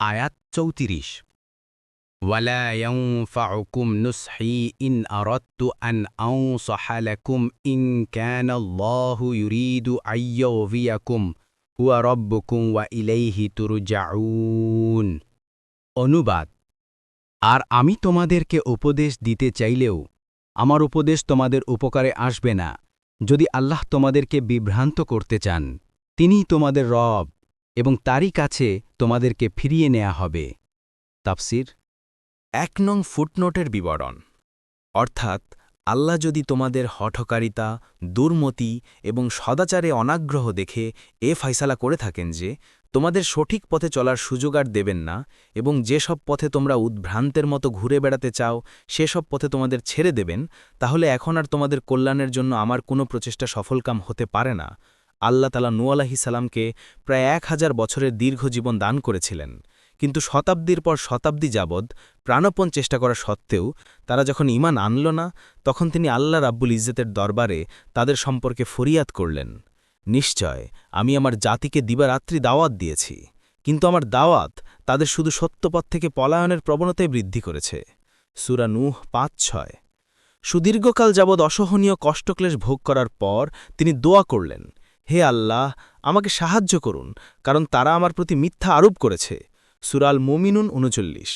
আয়াত চৌত্রিশ ولا ينفعكم نصحي إن أردت أن أنصح لكم إن كان الله يريد أن يغويكم هو ربكم وإليه ترجعون অনুবাদ আর আমি তোমাদেরকে উপদেশ দিতে চাইলেও আমার উপদেশ তোমাদের উপকারে আসবে না যদি আল্লাহ তোমাদেরকে বিভ্রান্ত করতে চান তিনিই তোমাদের রব এবং তারই কাছে তোমাদেরকে ফিরিয়ে নেয়া হবে। তাফসির। এক নং ফুটনোটের বিবরণ। অর্থাৎ, আল্লাহ যদি তোমাদের হঠকারিতা, দুর্মতি এবং সদাচারে অনাগ্রহ দেখে এ ফাইসালা করে থাকেন যে, তোমাদের সঠিক পথে চলার সুযোগ আর দেবেন না এবং যেসব পথে তোমরা উদ্ভ্রান্তের মতো ঘুরে বেড়াতে চাও, সেসব পথে তোমাদের ছেড়ে দেবেন, তাহলে এখন আর তোমাদের কল্যাণের জন্য আমার কোনো প্রচেষ্টা সফলকাম হতে পারে না। আল্লাহ তালা নু আলাহি সালামকে প্রায় এক হাজার বছরের দীর্ঘ জীবন দান করেছিলেন। কিন্তু শতাব্দীর পর শতাব্দী যাবৎ প্রাণপণ চেষ্টা করা সত্ত্বেও তারা যখন ইমান আনল না, তখন তিনি আল্লাহ রাব্বুল ইজ্জতের দরবারে তাদের সম্পর্কে ফরিয়াদ করলেন। নিশ্চয়, আমি আমার জাতিকে দিবারাত্রি দাওয়াত দিয়েছি, কিন্তু আমার দাওয়াত তাদের শুধু সত্যপথ থেকে পলায়নের প্রবণতায় বৃদ্ধি করেছে। সুরা নূহ পাঁচ ছয়। সুদীর্ঘকাল যাবৎ অসহনীয় কষ্টক্লেশ ভোগ করার পর তিনি দোয়া করলেন হে আল্লাহ, আমাকে সাহায্য করুন, কারণ তারা আমার প্রতি মিথ্যা আরোপ করেছে। সুরাল মোমিনুন উনচল্লিশ